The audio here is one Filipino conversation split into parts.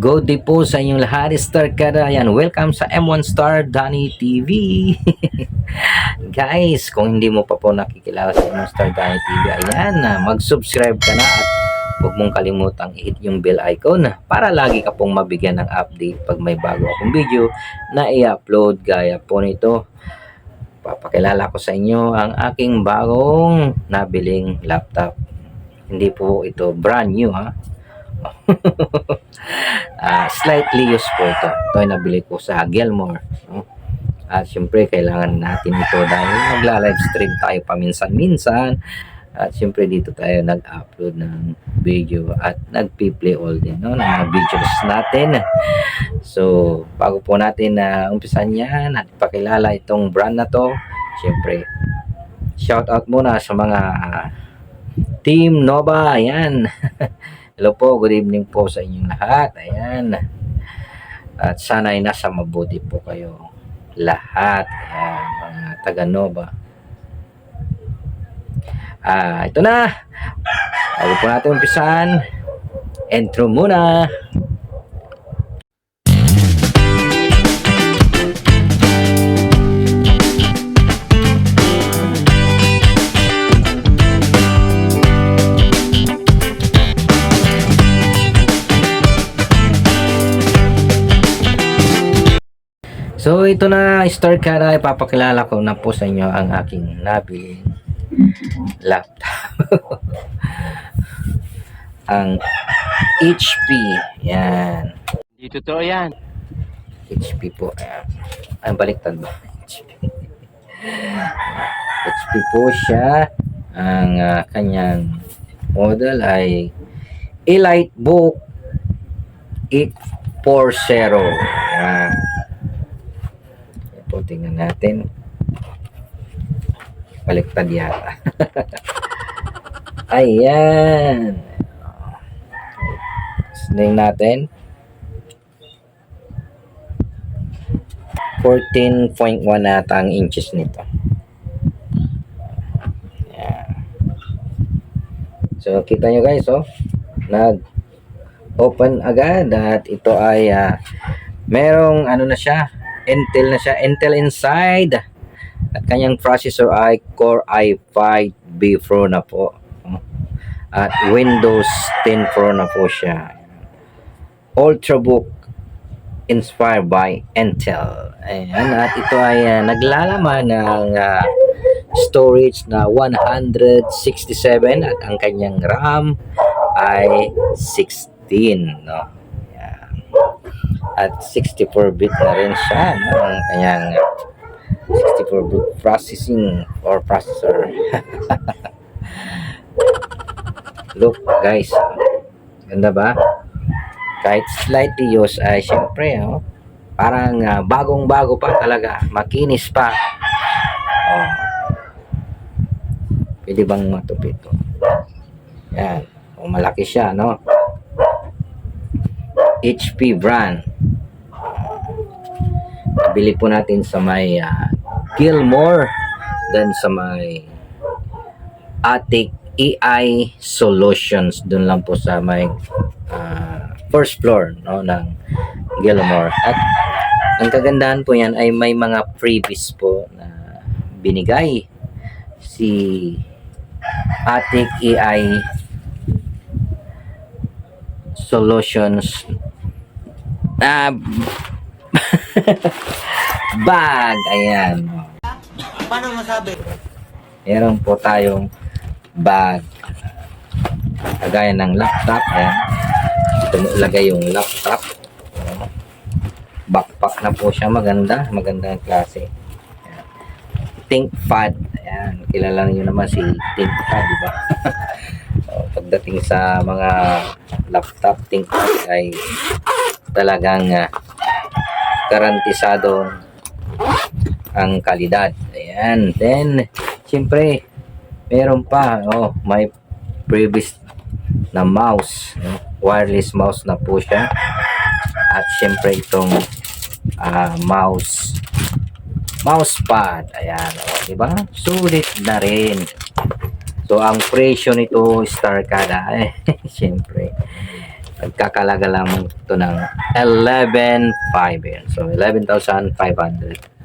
Good day po sa inyong lahat, Star Kada. Yan, welcome sa M1 Star Danny TV. Guys, kung hindi mo pa po nakikilala sa M1 Star Danny TV, ayan, na mag-subscribe ka na at huwag mong kalimutang i-hit yung bell icon para lagi ka pong mabigyan ng update pag may bago akong video na i-upload gaya po nito. Papakilala ko sa inyo ang aking bagong nabiling laptop. Hindi po ito brand new ha. Ah, slightly used po ito. Ito ay nabili ko sa Gilmore. No? At syempre, kailangan natin ito dahil nagla-live stream tayo paminsan-minsan. At syempre, dito tayo nag-upload ng video at nag-play all din no? ng mga videos natin. So, bago po natin na umpisan yan at ipakilala itong brand na to, syempre, shout out muna sa mga Team Nova. Ayan. Hello po, good evening po sa inyong lahat. Ayan. At sana ay nasa mabuti po kayo lahat. Ayan, mga taga Nova. Ah, ito na. Bago po natin umpisan, intro muna. So ito na Star Cara, ipapakilala ko na po sa inyo ang aking nabiling laptop. ang HP. Yan. Hindi totoo yan. HP po. Ayan. Ay, baliktad ba? HP. HP po siya. Ang ah, kanyang model ay Elitebook 840. Ayan. Tingnan natin. Baliktad yata. Ayan. Tingnan natin. 14.1 ata ang inches nito. Ayan. So, kita nyo guys, oh. Nag open agad at ito ay ah, merong ano na siya Intel na siya. Intel inside. At kanyang processor ay Core i5 B Pro na po. At Windows 10 Pro na po siya. Ultrabook inspired by Intel. Ayan, at ito ay ah, naglalaman ng ah, storage na 167 at ang kanyang RAM ay 16, no? At 64-bit na rin siya? Ang kanyang 64-bit processing or processor. Look, guys. Ganda ba? kahit slightly used ay syempre oh, parang ah, bagong-bago pa talaga makinis pa oh. pwede bang matupit to yan oh, malaki siya no HP brand bili po natin sa may ah, Gilmore then sa may Attic EI Solutions. Dun lang po sa may ah, first floor no ng Gilmore. At ang kagandahan po yan ay may mga freebies po na binigay. Si Attic AI Solutions. Ah bag ayan. Paano masabi? meron po tayong bag. Kagaya ng laptop ayan. Dito mo ilagay yung laptop. Backpack na po siya maganda. Maganda ang klase. Ayan. ThinkPad ayan. Kilala niyo naman si ThinkPad di ba? O, pagdating sa mga laptop ThinkPad ay talagang uh, garantisado ang kalidad. Ayan then siyempre meron pa oh may previous na mouse wireless mouse na po siya. At syempre itong ah, mouse mouse pad ayan oh, di ba sulit na rin. So ang presyo nito star kada eh syempre Nagkakalaga lamang ito ng 11,500 yun. So, 11,500.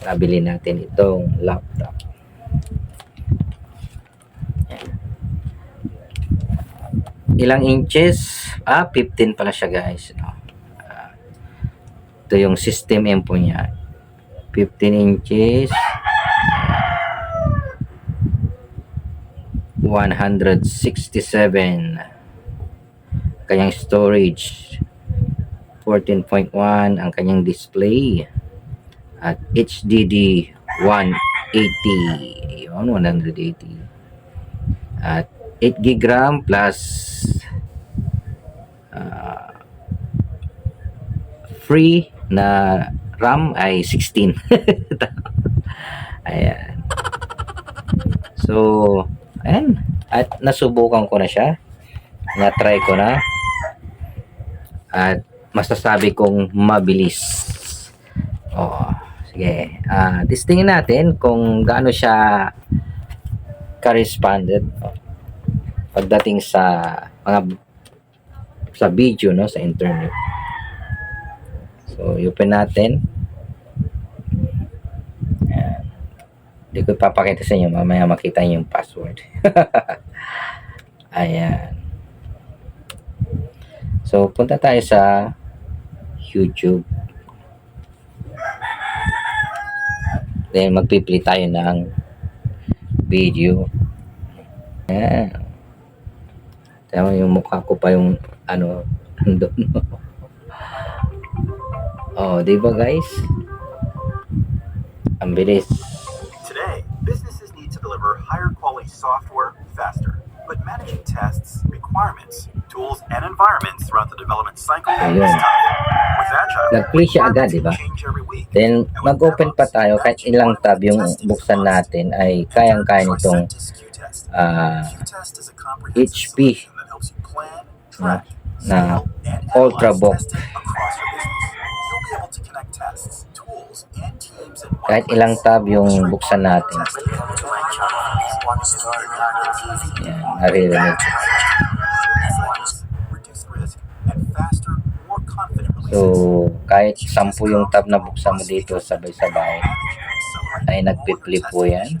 Nabili natin itong laptop. Ilang inches? Ah, 15 pala siya guys. No? Ah, ito yung system info niya. 15 inches. 167 kanyang storage 14.1 ang kanyang display at HDD 180 yun 180 at 8 gig RAM plus ah, free na RAM ay 16 ayan. So ayan. At nasubukan ko na siya. Na-try ko na. At masasabi kong mabilis. Oh, sige. Ah, testingin natin kung gaano siya ka-responded oh, pagdating sa mga sa video no sa internet. So, open natin. Ayan. Hindi ko ipapakita sa inyo. Mamaya makita niyo yung password. Ayan. So, punta tayo sa YouTube. Then, magpipili tayo ng video. Ayan. Tama yung mukha ko pa yung ano, nandun. oh, di ba guys? Ang bilis. Today, businesses need to deliver higher quality software faster, but managing tests, requirements, tools, and environments throughout the development cycle Ayun. Nag-play siya agad, di ba? Then, mag-open pa tayo kahit ilang tab yung buksan natin ay kayang-kaya nitong comprehensive HP na and Ultrabook. kahit ilang tab yung buksan natin. Welcome to my channel, M1 Yan, naririnig. So, kahit sampu yung tab na buksan mo dito sabay-sabay, ay nagpi-flip po yan.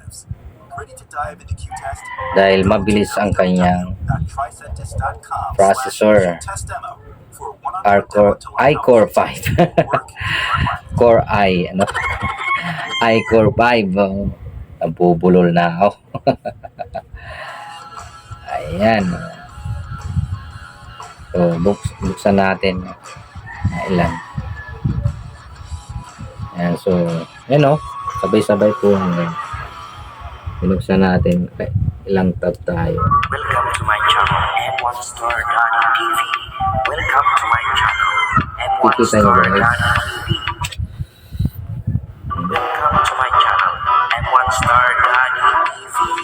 Dahil mabilis ang kanyang processor. learn how i-Core Qtest 5. work in your Core i, ano? i-Core 5. Oh. Nabubulol na ako. Ayan. So, buks, buksan natin. Na ilan. Ayan, so, yan o. Sabay-sabay po. Hanggang binuksan natin. Okay, ilang tab tayo. Welcome to my channel, M1 Star Daddy TV. Welcome to my channel, M1 Kikita Star? Daddy TV. Welcome to my channel, M1 Star Daddy TV.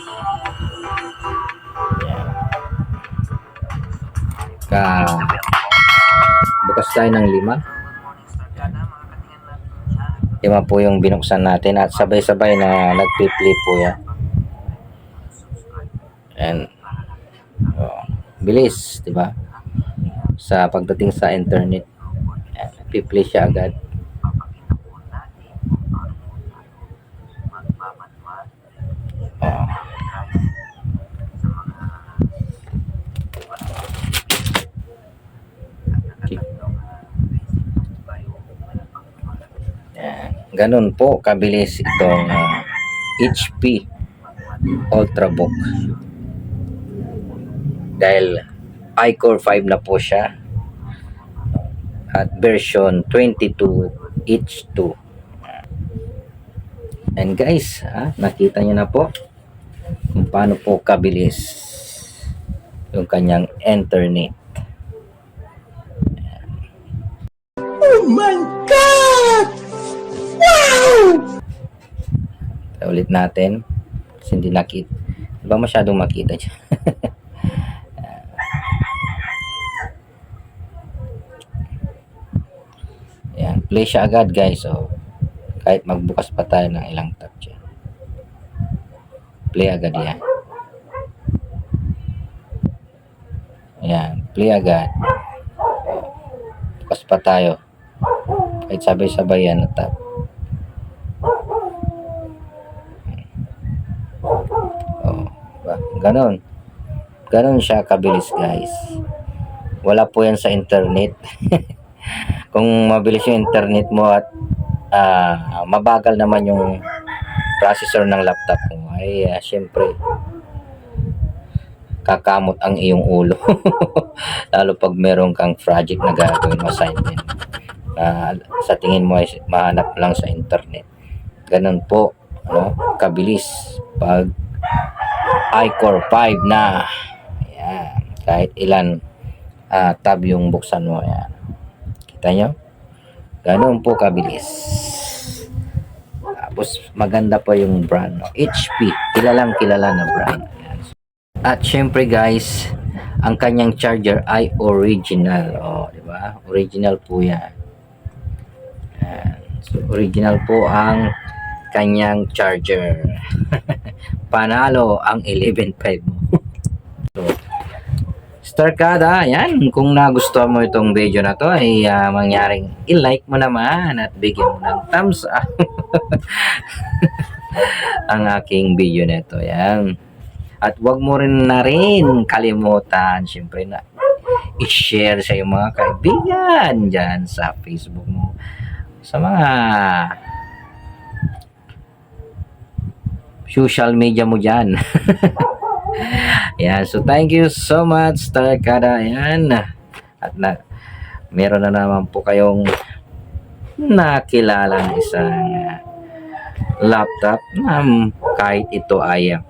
Ka tayo ng lima. Lima po yung binuksan natin at sabay-sabay na nagpi-play po yan. And oh, bilis, di ba? Sa pagdating sa internet. Nagpi-play siya agad. Oh. Yan. Ganun po kabilis itong ah, HP Ultrabook. Dahil iCore 5 na po siya at version 22H2. And guys, ah, nakita niyo na po kung paano po kabilis yung kanyang internet. Kaya ulit natin. Kasi hindi nakita. Di ba masyadong makita siya? Yan. Play siya agad guys. So, kahit magbukas pa tayo ng ilang tab dyan. Play agad yan. Ayan. Play agad. pa tayo. Kahit sabay-sabay yan na tap. Oh, ba? Ganon. Ganon siya kabilis guys. Wala po yan sa internet. Kung mabilis yung internet mo at ah, mabagal naman yung processor ng laptop mo, ay ah, syempre kakamot ang iyong ulo. Lalo pag meron kang project na gagawin o assignment na sa tingin mo ay mahanap lang sa internet. Ganun po, no? Kabilis pag iCore 5 na. Ayan. Kahit ilan ah, tab yung buksan mo. Ayan. Kita nyo? Ganun po kabilis. Tapos maganda pa yung brand. No? HP. Kilalang kilala na brand. Ayan. At syempre guys, ang kanyang charger ay original. Oh, di ba? Original po 'yan. Ayan. So, original po ang kanyang charger. Panalo ang 11.5 mo. so, Starkada, yan. Kung nagustuhan mo itong video na to, ay ah, mangyaring i-like mo naman at bigyan mo ng thumbs up ang aking video na ito. Yan. At wag mo rin na rin kalimutan, syempre na i-share sa iyong mga kaibigan dyan sa Facebook mo. Sa mga social media mo dyan. Yan. So, thank you so much, Star Kada. Yan. At na, meron na naman po kayong nakilalang isang ah, laptop na kahit ito ay ah,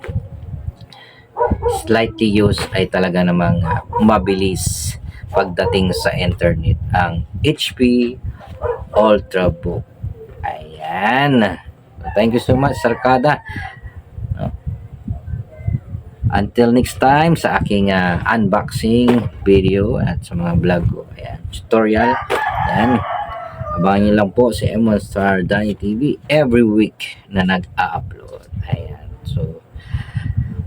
slightly used ay talaga namang ah, mabilis pagdating sa internet ang HP Ultrabook. Ayan. Thank you so much, Sarkada. Until next time sa aking ah, unboxing video at sa mga vlog ko. Ayan, tutorial. Ayan. Abangan niyo lang po si M1 Star Danny TV every week na nag-a-upload. Ayan. So,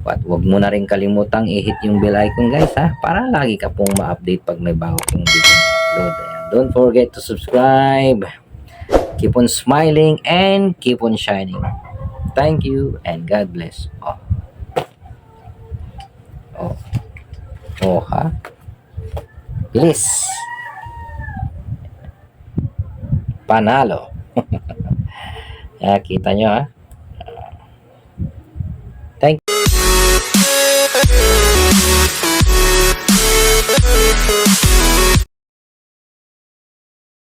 at wag mo na rin kalimutang i-hit yung bell icon guys ha para lagi ka pong ma-update pag may bago kong video upload. Ayan. Don't forget to subscribe. Keep on smiling and keep on shining. Thank you and God bless. Oh. Oh. Oh ha? Bilis. Panalo. Kaya kita nyo ha.